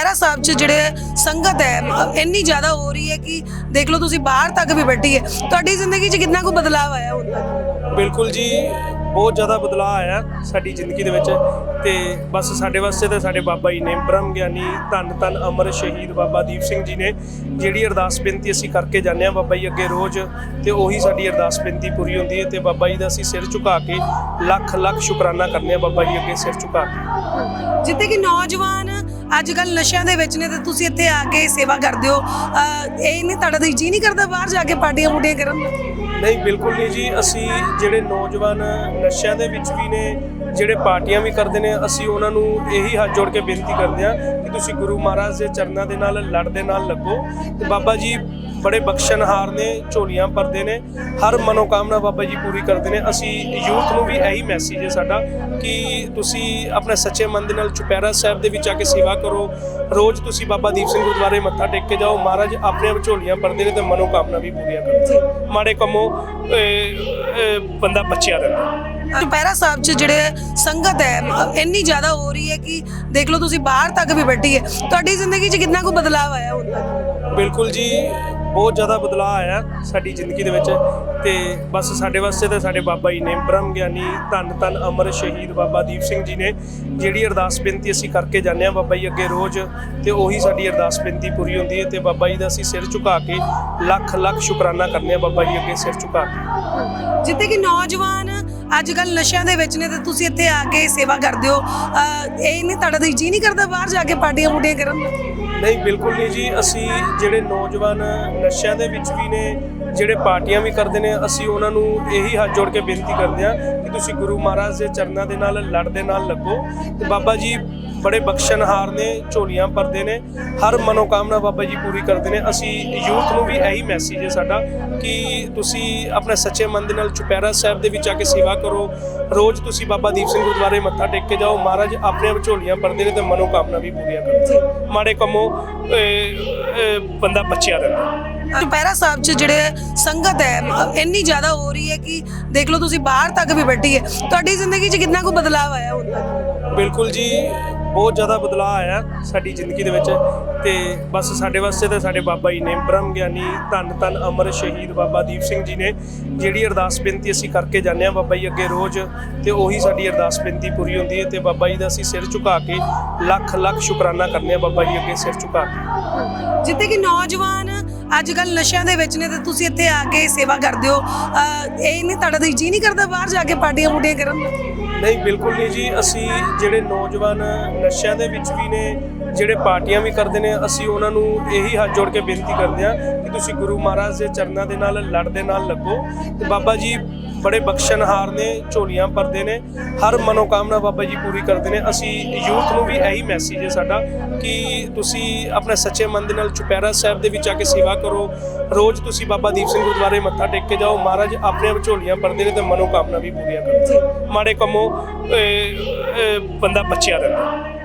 ਚੁਪਹਿਰਾ ਸਾਹਿਬ 'ਚ ਜਿਹੜੇ ਸੰਗਤ ਹੈ ਇੰਨੀ ਜ਼ਿਆਦਾ ਹੋ ਰਹੀ ਹੈ ਕਿ ਦੇਖ ਲਓ ਤੁਸੀਂ ਬਾਹਰ ਤੱਕ ਵੀ ਬੈਠੀ ਹੈ। ਤੁਹਾਡੀ ਜ਼ਿੰਦਗੀ 'ਚ ਕਿੰਨਾ ਕੁ ਬਦਲਾਅ ਆਇਆ ਹੁਣ ਤੱਕ? ਬਿਲਕੁਲ ਜੀ ਬਹੁਤ ਜ਼ਿਆਦਾ ਬਦਲਾਅ ਆਇਆ ਸਾਡੀ ਜ਼ਿੰਦਗੀ ਦੇ ਵਿੱਚ ਤੇ ਬਸ ਸਾਡੇ ਵਾਸਤੇ ਤੇ ਸਾਡੇ ਬਾਬਾ ਜੀ ਨੇ ਬ੍ਰਹਮ ਗਿਆਨੀ ਧੰਨ ਧੰਨ ਅਮਰ ਸ਼ਹੀਦ ਬਾਬਾ ਦੀਪ ਸਿੰਘ ਜੀ ਨੇ ਜਿਹੜੀ ਅਰਦਾਸ ਬੇਨਤੀ ਅਸੀਂ ਕਰਕੇ ਜਾਂਦੇ ਹਾਂ ਬਾਬਾ ਜੀ ਅੱਗੇ ਰੋਜ਼ ਤੇ ਉਹੀ ਸਾਡੀ ਅਰਦਾਸ ਬੇਨਤੀ ਪੂਰੀ ਹੁੰਦੀ ਹੈ ਤੇ ਬਾਬਾ ਜੀ ਦਾ ਅਸੀਂ ਸਿਰ ਝੁਕਾ ਕੇ ਲੱਖ ਲੱਖ ਸ਼ੁਕਰਾਨਾ ਕਰਨੇ ਆ ਬਾਬਾ ਜੀ ਅੱਗੇ ਸਿਰ ਝੁਕਾ ਕੇ। ਜਿੱਤੇ ਕਿ ਨੌਜਵਾਨ ਅੱਜ ਕੱਲ ਨਸ਼ਿਆਂ ਦੇ ਵਿੱਚ ਨੇ ਤੇ ਤੁਸੀਂ ਇੱਥੇ ਆ ਕੇ ਸੇਵਾ ਕਰਦੇ ਹੋ। ਅਹ ਇਹ ਨਹੀਂ ਤੁਹਾਡਾ ਤਾਂ ਜੀ ਨਹੀਂ ਕਰਦਾ ਬਾਹਰ ਜਾ ਕੇ ਪਾਰਟੀਆਂ ਪੂਟੀਆਂ ਕਰਨ? ਦਾ ਨਹੀਂ, ਬਿਲਕੁਲ ਨਹੀਂ ਜੀ। ਅਸੀਂ ਜਿਹੜੇ ਨੌਜਵਾਨ ਨਸ਼ਿਆਂ ਦੇ ਵਿੱਚ ਵੀ ਨੇ, ਜਿਹੜੇ ਪਾਰਟੀਆਂ ਵੀ ਕਰਦੇ ਨੇ, ਅਸੀਂ ਉਹਨਾਂ ਨੂੰ ਇਹੀ ਹੱਥ ਜੋੜ ਕੇ ਬੇਨਤੀ ਕਰਦੇ ਹਾਂ ਕਿ ਤੁਸੀਂ ਗੁਰੂ ਮਹਾਰਾਜ ਦੇ ਚਰਨਾਂ ਦੇ ਨਾਲ, ਲੜ ਦੇ ਨਾਲ ਲੱਗੋ। ਤੇ ਬਾਬਾ ਜੀ ਬੜੇ ਬਖਸ਼ਣਹਾਰ ਨੇ ਝੋਲੀਆਂ ਭਰਦੇ ਨੇ ਹਰ ਮਨੋਕਾਮਨਾ ਬਾਬਾ ਜੀ ਪੂਰੀ ਕਰਦੇ ਨੇ। ਅਸੀਂ ਯੂਥ ਨੂੰ ਵੀ ਇਹੀ ਮੈਸੇਜ ਹੈ ਸਾਡਾ ਕਿ ਤੁਸੀਂ ਆਪਣੇ ਸੱਚੇ ਮਨ ਦੇ ਨਾਲ ਚੁਪਹਿਰਾ ਸਾਹਿਬ ਦੇ ਵਿੱਚ ਆ ਕੇ ਸੇਵਾ ਕਰੋ। ਰੋਜ਼ ਤੁਸੀਂ ਬਾਬਾ ਦੀਪ ਸਿੰਘ ਗੁਰਦੁਆਰੇ ਮੱਥਾ ਟੇਕ ਕੇ ਜਾਓ। ਮਹਾਰਾਜ ਆਪਣੇ ਆਪ ਝੋਲੀਆਂ ਭਰਦੇ ਨੇ ਤੇ ਮਨੋਕਾਮਨਾ ਵੀ ਪੂਰੀਆਂ ਕਰਦੇ ਨੇ। ਮਾੜੇ ਕੰਮੋਂ ਬੰਦਾ ਬਚਿਆ ਰਹਿੰਦਾ। ਚੁਪਹਿਰਾ ਸਾਹਿਬ 'ਚ ਜਿਹੜੇ ਸੰਗਤ ਹੈ ਇੰਨੀ ਜ਼ਿਆਦਾ ਹੋ ਰਹੀ ਹੈ ਕਿ ਦੇਖ ਲਓ ਤੁਸੀਂ ਬਾਹਰ ਤੱਕ ਵੀ ਬੈਠੀ ਹੈ। ਤੁਹਾਡੀ ਜ਼ਿੰਦਗੀ 'ਚ ਕਿੰਨਾ ਕੁ ਬਦਲਾਅ ਆਇਆ ਹੁਣ ਤੱਕ? ਬਿਲਕੁਲ ਜੀ। ਬਹੁਤ ਜ਼ਿਆਦਾ ਬਦਲਾਅ ਆਇਆ ਸਾਡੀ ਜ਼ਿੰਦਗੀ ਦੇ ਵਿੱਚ ਤੇ ਬਸ ਸਾਡੇ ਵਾਸਤੇ ਤਾਂ ਸਾਡੇ ਬਾਬਾ ਜੀ ਨੇ, ਬ੍ਰਹਮ ਗਿਆਨੀ ਧੰਨ ਧੰਨ ਅਮਰ ਸ਼ਹੀਦ ਬਾਬਾ ਦੀਪ ਸਿੰਘ ਜੀ ਨੇ ਜਿਹੜੀ ਅਰਦਾਸ ਬੇਨਤੀ ਅਸੀਂ ਕਰਕੇ ਜਾਂਦੇ ਹਾਂ ਬਾਬਾ ਜੀ ਅੱਗੇ ਰੋਜ਼ ਤੇ ਉਹੀ ਸਾਡੀ ਅਰਦਾਸ ਬੇਨਤੀ ਪੂਰੀ ਹੁੰਦੀ ਹੈ ਤੇ ਬਾਬਾ ਜੀ ਦਾ ਅਸੀਂ ਸਿਰ ਝੁਕਾ ਕੇ ਲੱਖ ਲੱਖ ਸ਼ੁਕਰਾਨਾ ਕਰਨੇ ਆ ਬਾਬਾ ਜੀ ਅੱਗੇ ਸਿਰ ਝੁਕਾ ਕੇ। ਜਿੱਥੇ ਕਿ ਨੌਜਵਾਨ ਅੱਜ ਕੱਲ ਨਸ਼ਿਆਂ ਦੇ ਵਿੱਚ ਨੇ ਤੇ ਤੁਸੀਂ ਇੱਥੇ ਆ ਕੇ ਸੇਵਾ ਕਰਦੇ ਹੋ। ਅਹ ਇਹ ਨਹੀਂ ਤੁਹਾਡਾ ਜੀ ਨਹੀਂ ਕਰਦਾ ਬਾਹਰ ਜਾ ਕੇ ਪਾਰਟੀਆਂ ਪੂਟੀਆਂ ਕਰਨ? ਦਾ ਨਹੀਂ, ਬਿਲਕੁਲ ਨਹੀਂ ਜੀ। ਅਸੀਂ ਜਿਹੜੇ ਨੌਜਵਾਨ ਨਸ਼ਿਆਂ ਦੇ ਵਿੱਚ ਵੀ ਨੇ, ਜਿਹੜੇ ਪਾਰਟੀਆਂ ਵੀ ਕਰਦੇ ਨੇ, ਅਸੀਂ ਉਹਨਾਂ ਨੂੰ ਇਹੀ ਹੱਥ ਜੋੜ ਕੇ ਬੇਨਤੀ ਕਰਦੇ ਹਾਂ ਕਿ ਤੁਸੀਂ ਗੁਰੂ ਮਹਾਰਾਜ ਦੇ ਚਰਨਾਂ ਦੇ ਨਾਲ, ਲੜ ਦੇ ਨਾਲ ਲੱਗੋ। ਤੇ ਬਾਬਾ ਜੀ ਬੜੇ ਬਖਸ਼ਣਹਾਰ ਨੇ, ਝੋਲੀਆਂ ਭਰਦੇ ਨੇ, ਹਰ ਮਨੋਕਾਮਨਾ ਬਾਬਾ ਜੀ ਪੂਰੀ ਕਰਦੇ ਨੇ। ਅਸੀਂ ਯੂਥ ਨੂੰ ਵੀ ਇਹੀ ਮੈਸੇਜ ਹੈ ਸਾਡਾ ਕਿ ਤੁਸੀਂ ਆਪਣੇ ਸੱਚੇ ਮਨ ਦੇ ਨਾਲ ਚੁਪਹਿਰਾ ਸਾਹਿਬ ਦੇ ਵਿੱਚ ਆ ਕੇ ਸੇਵਾ ਕਰੋ। ਰੋਜ਼ ਤੁਸੀਂ ਬਾਬਾ ਦੀਪ ਸਿੰਘ ਗੁਰਦੁਆਰੇ ਮੱਥਾ ਟੇਕ ਕੇ ਜਾਓ। ਮਹਾਰਾਜ ਆਪਣੇ ਆਪ ਝੋਲੀਆਂ ਭਰਦੇ ਨੇ ਤੇ ਮਨੋਕਾਮਨਾ ਵੀ ਪੂਰੀਆਂ ਕਰਦੇ ਨੇ। ਮਾੜੇ ਕੰਮੋਂ ਬੰਦਾ ਬਚਿਆ ਰਹਿੰਦਾ। ਚੁਪਹਿਰਾ ਸਾਹਿਬ 'ਚ ਜਿਹੜੇ ਸੰਗਤ ਹੈ ਇੰਨੀ ਜ਼ਿਆਦਾ ਹੋ ਰਹੀ ਹੈ ਕਿ ਦੇਖ ਲਓ ਤੁਸੀਂ ਬਾਹਰ ਤੱਕ ਵੀ ਬੈਠੀ ਹੈ। ਤੁਹਾਡੀ ਜ਼ਿੰਦਗੀ 'ਚ ਕਿੰਨਾ ਕੁ ਬਦਲਾਅ ਆਇਆ ਹੁਣ ਤੱਕ? ਬਿਲਕੁਲ ਜੀ ਬਹੁਤ ਜ਼ਿਆਦਾ ਬਦਲਾਅ ਆਇਆ ਸਾਡੀ ਜ਼ਿੰਦਗੀ ਦੇ ਵਿੱਚ ਤੇ ਬਸ ਸਾਡੇ ਵਾਸਤੇ ਤੇ ਸਾਡੇ ਬਾਬਾ ਜੀ ਨੇ ਬ੍ਰਹਮ ਗਿਆਨੀ ਧੰਨ ਧੰਨ ਅਮਰ ਸ਼ਹੀਦ ਬਾਬਾ ਦੀਪ ਸਿੰਘ ਜੀ ਨੇ ਜਿਹੜੀ ਅਰਦਾਸ ਬੇਨਤੀ ਅਸੀਂ ਕਰਕੇ ਜਾਂਦੇ ਹਾਂ ਬਾਬਾ ਜੀ ਅੱਗੇ ਰੋਜ਼ ਤੇ ਉਹੀ ਸਾਡੀ ਅਰਦਾਸ ਬੇਨਤੀ ਪੂਰੀ ਹੁੰਦੀ ਹੈ ਤੇ ਬਾਬਾ ਜੀ ਦਾ ਅਸੀਂ ਸਿਰ ਝੁਕਾ ਕੇ ਲੱਖ ਲੱਖ ਸ਼ੁਕਰਾਨਾ ਕਰਨੇ ਆ ਬਾਬਾ ਜੀ ਅੱਗੇ ਸਿਰ ਝੁਕਾ ਕੇ। ਜਿੱਤੇ ਕਿ ਨੌਜਵਾਨ ਅੱਜ ਕੱਲ ਨਸ਼ਿਆਂ ਦੇ ਵਿੱਚ ਨੇ ਤੇ ਤੁਸੀਂ ਇੱਥੇ ਆ ਕੇ ਸੇਵਾ ਕਰਦੇ ਹੋ। ਅਹ ਇਹ ਨਹੀਂ ਤੁਹਾਡਾ ਜੀ ਨਹੀਂ ਕਰਦਾ ਬਾਹਰ ਜਾ ਕੇ ਪਾਰਟੀਆਂ ਪੂਟੀਆਂ ਕਰਨ? ਦਾ ਨਹੀਂ, ਬਿਲਕੁਲ ਨਹੀਂ ਜੀ। ਅਸੀਂ ਜਿਹੜੇ ਨੌਜਵਾਨ ਨਸ਼ਿਆਂ ਦੇ ਵਿੱਚ ਵੀ ਨੇ, ਜਿਹੜੇ ਪਾਰਟੀਆਂ ਵੀ ਕਰਦੇ ਨੇ, ਅਸੀਂ ਉਹਨਾਂ ਨੂੰ ਇਹੀ ਹੱਥ ਜੋੜ ਕੇ ਬੇਨਤੀ ਕਰਦੇ ਹਾਂ ਕਿ ਤੁਸੀਂ ਗੁਰੂ ਮਹਾਰਾਜ ਦੇ ਚਰਨਾਂ ਦੇ ਨਾਲ, ਲੜ ਦੇ ਨਾਲ ਲੱਗੋ। ਤੇ ਬਾਬਾ ਜੀ ਬੜੇ ਬਖਸ਼ਣਹਾਰ ਨੇ, ਝੋਲੀਆਂ ਭਰਦੇ ਨੇ, ਹਰ ਮਨੋਕਾਮਨਾ ਬਾਬਾ ਜੀ ਪੂਰੀ ਕਰਦੇ ਨੇ। ਅਸੀਂ ਯੂਥ ਨੂੰ ਵੀ ਇਹੀ ਮੈਸੇਜ ਹੈ ਸਾਡਾ ਕਿ ਤੁਸੀਂ ਆਪਣੇ ਸੱਚੇ ਮਨ ਦੇ ਨਾਲ ਚੁਪਹਿਰਾ ਸਾਹਿਬ ਦੇ ਵਿੱਚ ਆ ਕੇ ਸੇਵਾ ਕਰੋ। ਰੋਜ਼ ਤੁਸੀਂ ਬਾਬਾ ਦੀਪ ਸਿੰਘ ਗੁਰਦੁਆਰੇ ਮੱਥਾ ਟੇਕ ਕੇ ਜਾਓ। ਮਹਾਰਾਜ ਆਪਣੇ ਆਪ ਝੋਲੀਆਂ ਭਰਦੇ ਨੇ ਤੇ ਮਨੋਕਾਮਨਾ ਵੀ ਪੂਰੀਆਂ ਕਰਦੇ ਨੇ। ਮਾੜੇ ਕੰਮੋਂ ਬੰਦਾ ਬਚਿਆ ਰਹਿੰਦਾ।